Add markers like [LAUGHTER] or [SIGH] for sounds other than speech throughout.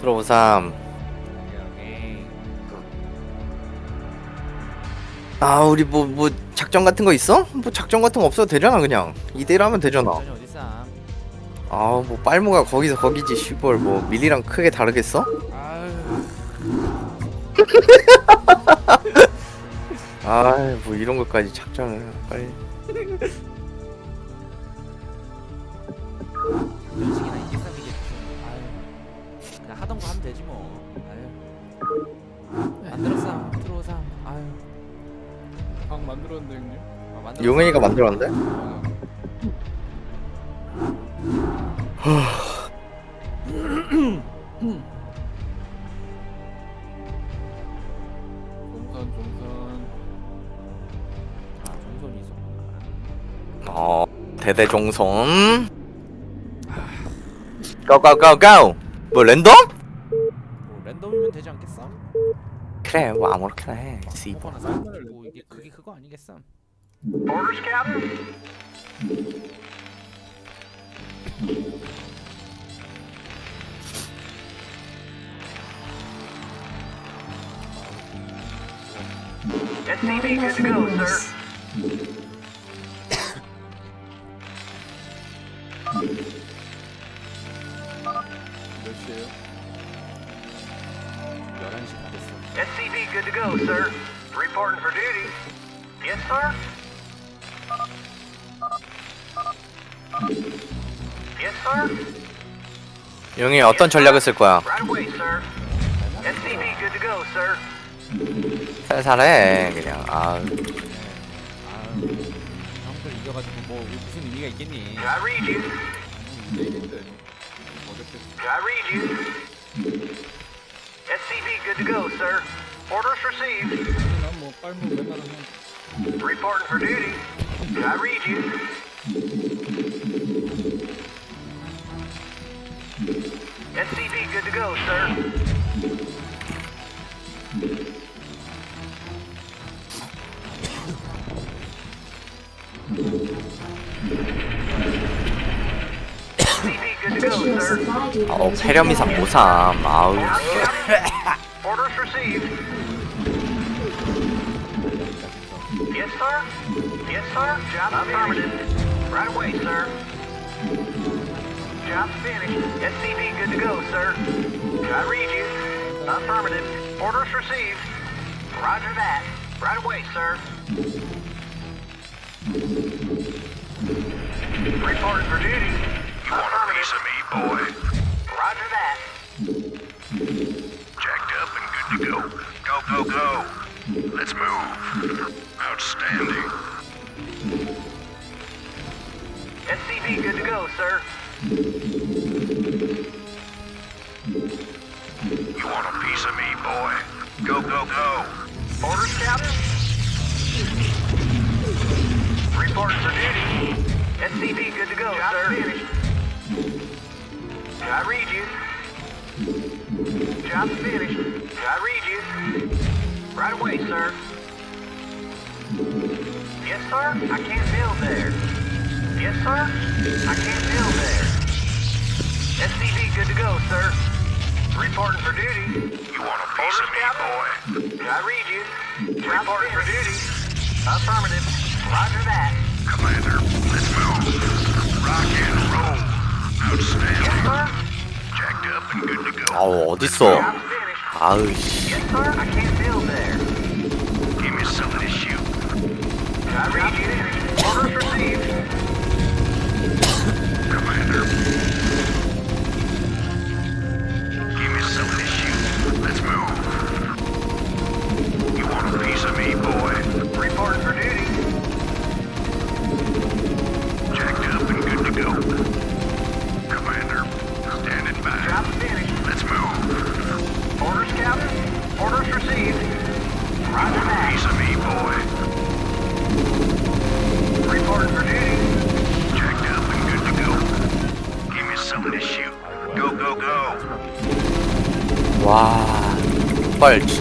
들어보삼. 여기 아 우리 뭐 뭐 작전 같은 거 있어? 뭐 작전 같은 거 없어도 되잖아 그냥 이대로 하면 되잖아. 전이 어딨어? 아 뭐 빨무가 거기서 거기지 시벌 뭐 밀리랑 크게 다르겠어? 아유 [LAUGHS] [LAUGHS] 아뭐 이런 것까지 작전을 빨리. 연식이나 이게 쌈이겠지. 아유 그냥 하던 거 하면 되지 뭐. 아유 만들었어 들어오삼. 아유 방 만들었는데 형님? 아, 만들었어. 용현이가 만들었는데? 종 대대종손. 고고고고. 뭐 랜덤? 뭐 랜덤이면 되지 않겠어? 그래 뭐 아무렇게나 해. 씨발. 쌀고 뭐 이게 그게 그거 아니겠어? SCV good to go, sir. 용이 어떤 전략을 쓸 거야? 살살해 그냥. 아 형들 이겨가지고 뭐 무슨 의미가 있겠니? 난뭐 빨무 맨날 하면 Reporting for duty. I read you. SCV good to go, sir. 아우 폐렴이상 모삼. 아우. Yes, sir. Yes, sir. Job affirmative. Right away, sir. Job's finished. SCV good to go, sir. I read you. Affirmative. Orders received. Roger that. Right away, sir. Reporting for duty. You want a piece of me, boy? Roger that. Jacked up and good to go. Go, go, go. Let's move. SCV good to go, sir. Finished. I read you. Job's finished. I read you. Right away, sir. Yes, sir. I can't build there. Yes, sir. I can't build there. SCV good to go, sir. Reporting for duty. You want a piece of me, boy? I read you. Reporting for duty. Affirmative. Roger that. Commander, let's move. Rock and roll. Yes, Outstanding. sir. Jacked up and good to go. 아우 어딨어? Job's finished. 아우 씨. Yes, sir. I can't build there. Give me something to shoot. I read you. Orders received. Commander.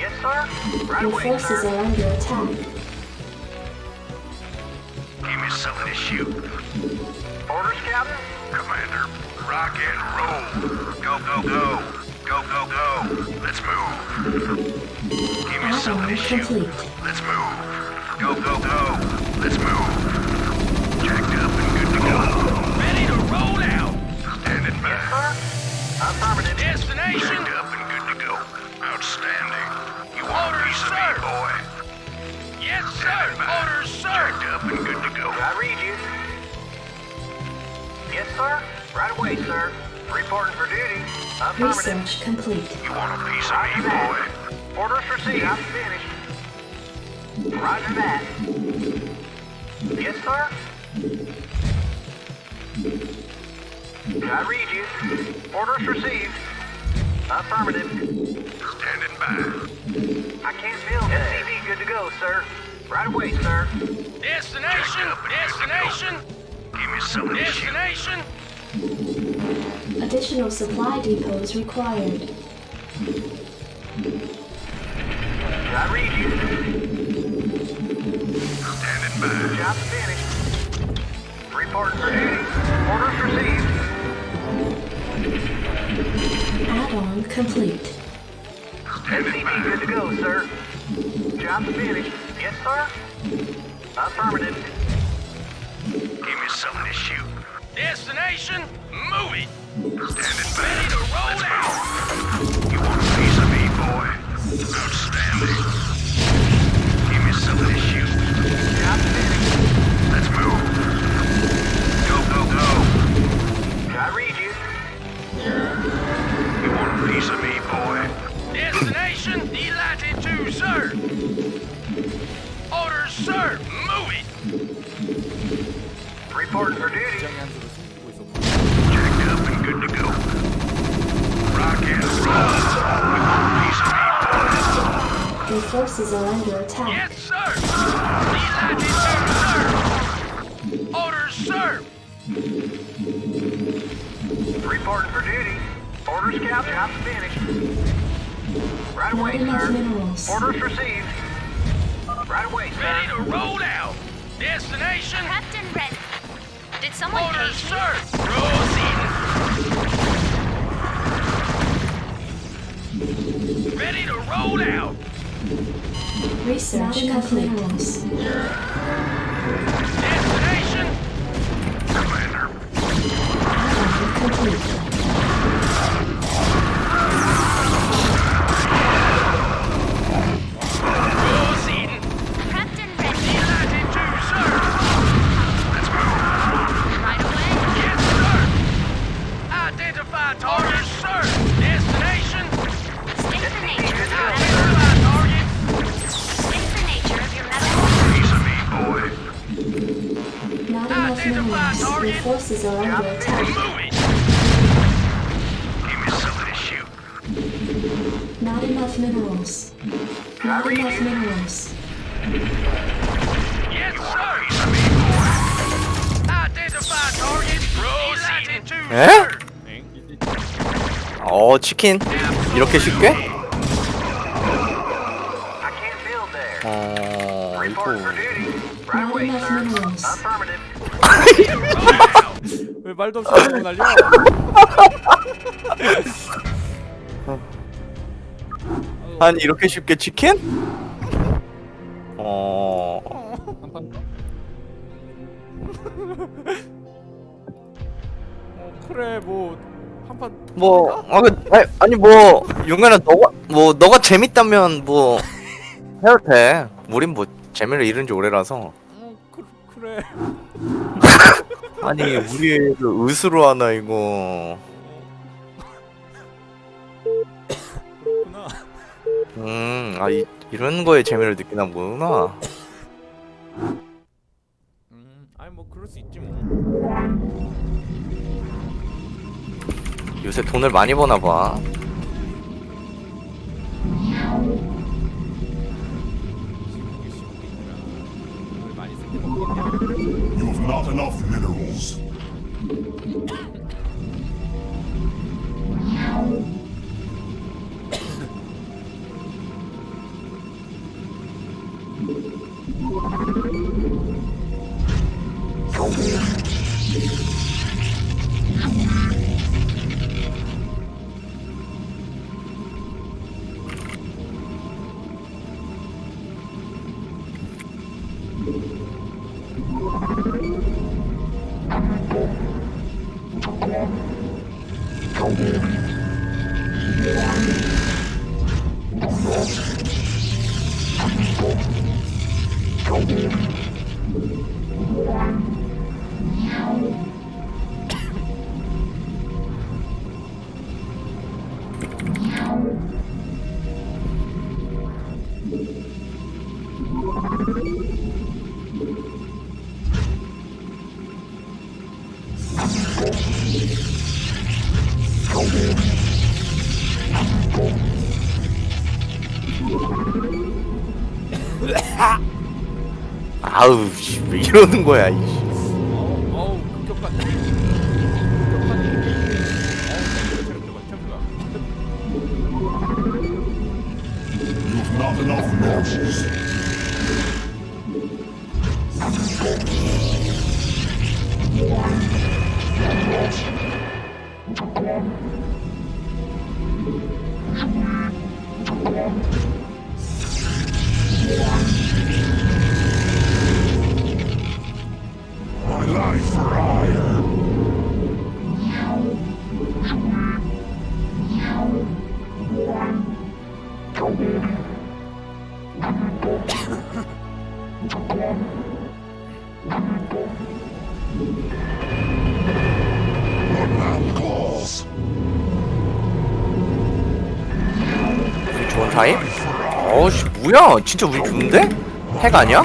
something to shoot. Yes, sir. Right Your away, forces sir. are under attack. Give me something to shoot. Orders, Captain? Commander, rock and roll. Go, go, go. Go, go, go. Let's move. Give me something to shoot. complete. Let's move. Go, go, go. Let's move. Jacked up and good to go. Go, sir. Right away, sir. Destination. Destination. Give me something to shoot. Destination. Additional supply depots required. I read you. Standing by. Job finished. Reporting for duty. Orders received. Add-on complete. Standing by. good to go, sir. Job finished. Yes, sir. Affirmative. Give me something to shoot. Destination. Move it. Standing by. Yes, sir. Delighted to, sir. Orders, sir. Reporting for duty. Orders, Captain. Job finished. Right away, sir. minerals. Orders received. Right away, Ready to roll out. Destination. Captain Red. Did someone Orders, page me? sir. Proceed. Ready to roll out. Research complete. Destination! Commander. complete. 에? 어, 치킨. 이렇게 쉽게? 어. 왜 말도 없이 하고 날려? 아니, 이렇게 쉽게 치킨? 뭐 아, 그, 아니, 아니 뭐 용현아 너가 뭐 너가 재밌다면 뭐 해도 돼. 우린 뭐 재미를 잃은 지 오래라서. 어, 그, 그래. [LAUGHS] 아니 우리 그 의수로 하나 이거. 그렇구나. 음 아 이런 거에 재미를 느끼나 보구나. 음 아니 뭐 그럴 수 있지 뭐 요새 돈을 많이 버나 봐 You have not enough minerals. 아우 씨, 왜 이러는 거야 이씨 not enough minerals. 좋은 타임? 어우씨 뭐야 진짜 우리 좋은데? 핵 아니야?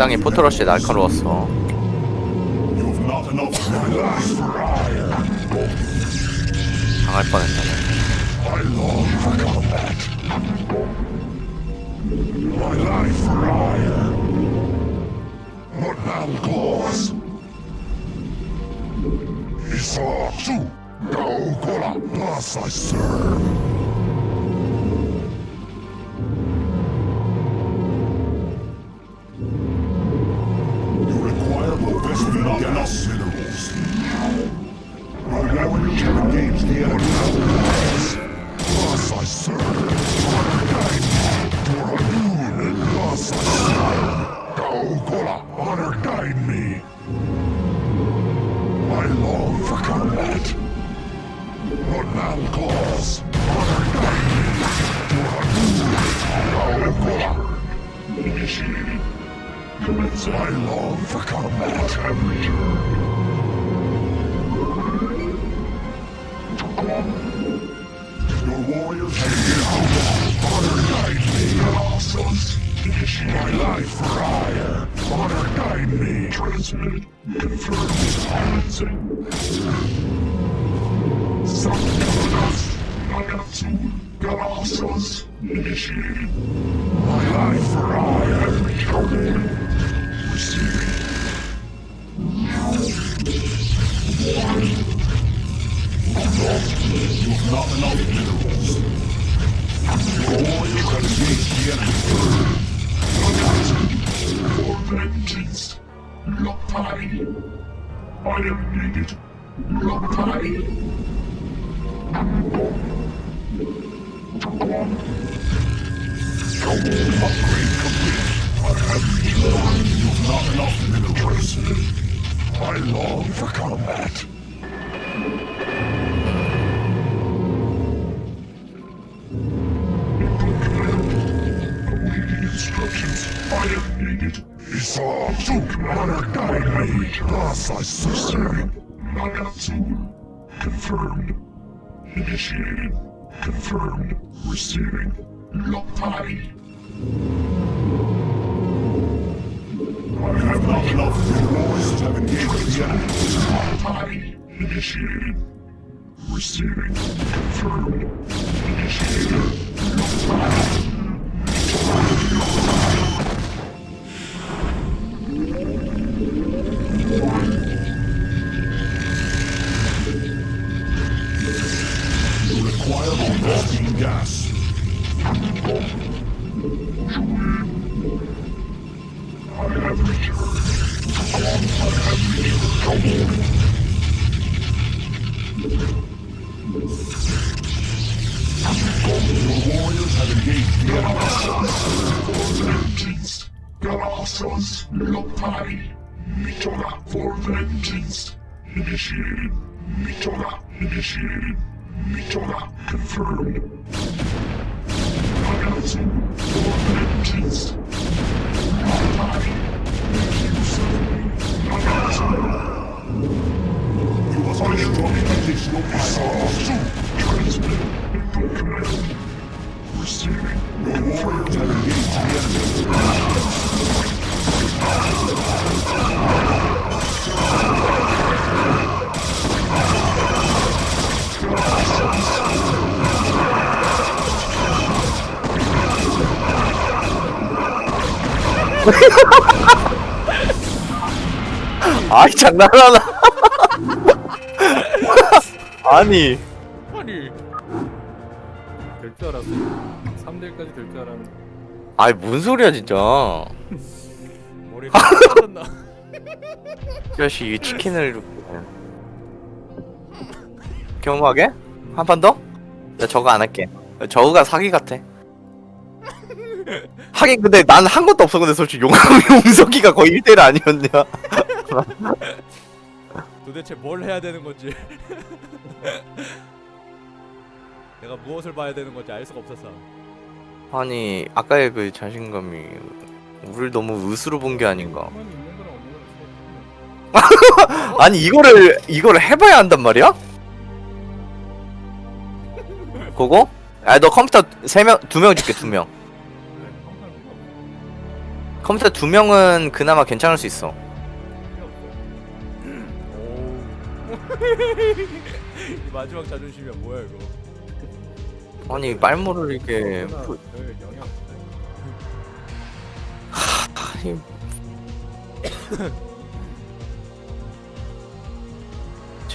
상당히 포트러시 날카로웠어. 당할 for combat. My life for honor guide me. I long for combat. What man calls? Honor guide me. Doradun, Gaokola. Initiated. I long for combat. Have returned. Your warriors have been. Honor guide me. Awesome. My life for hire. Sonic guide me. Transmit. Confirm silencing. Subcaladas. Nagatsu. My eye for eye have recounted. Receiving. You've not enough minerals. Your warriors have engaged the enemy. Attack! For vengeance. Lopai. I am needed. Lopai. Upgrade complete. I have. You've not enough minerals. I long for combat. Arakaimi Hasa Sister Nagatsu. Confirmed. Initiating. Confirmed. Receiving. Lokai. I have not enough. The warriors have engaged the enemy. Lokai. Initiating. Receiving. Confirmed. Initiator. Engines initiated. Mitoga initiated. Mitoga confirmed. Announcing for engines. Modify. Announcing. You are finished on the additional SR2. Transmit. Info command. Receiving. Confirmed. Release the enemy. [LAUGHS] 아이 장난하나 [LAUGHS] 아니 아니. 될 줄 알았어. 3대1까지 될 줄 알았는데. 아이 뭔 소리야 진짜 머리가 [LAUGHS] 빠졌나? 이 자식이 치킨을 경무하게? 한 판 더? 나 저거 안 할게. 저거가 사기 같아. 하긴 근데 난 한 것도 없어. 근데 솔직히 용, [LAUGHS] 용석이가 거의 1대1 아니었냐. [LAUGHS] 도대체 뭘 해야 되는 건지. [LAUGHS] 내가 무엇을 봐야 되는 건지 알 수가 없었어. 아니 아까의 그 자신감이 우리를 너무 으스로 본 게 아닌가 [LAUGHS] 아니 이거를 이거를 해봐야 한단 말이야? 그거? 아너 컴퓨터 세 명 두 명 줄게 두 명 컴퓨터 두 명은 그나마 괜찮을 수 있어 이 마지막 자존심이야 뭐야 이거? 아니 말모를 이게. 부- 없어요. 아니,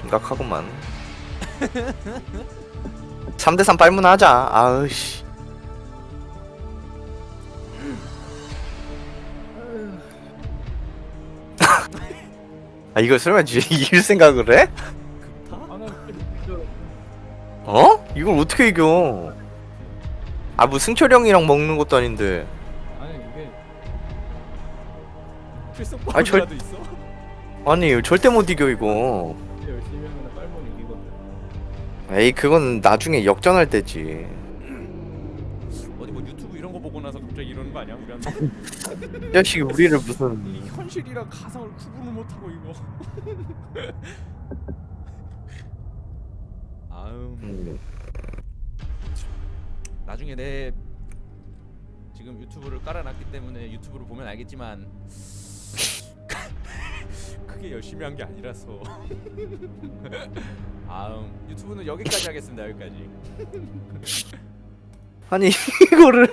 심각하구만 3대3 [LAUGHS] 빨문하자 아으씨 [LAUGHS] 아 이걸 설마 지 [LAUGHS] 이길 생각을 해? 어? 이걸 어떻게 이겨 아 뭐 승철 형이랑 먹는 것도 아닌데 아니 이게 필승법이라도 있어? 아니 절대 못 이겨 이거 이기거든. 에이 그건 나중에 역전할 때지 어디 뭐 유튜브 이런 거 보고 나서 갑자기 이러는 거 아니야 우리한테? 이 자식이 우리를 무슨 이 현실이랑 가상을 구분을 못하고 이거. [LAUGHS] 아음 음, 나중에 내 지금 유튜브를 깔아놨기 때문에 유튜브를 보면 알겠지만 [LAUGHS] 크게 열심히 한 게 아니라서. [LAUGHS] 아 음, 유튜브는 여기까지 하겠습니다 여기까지. 아니 이거를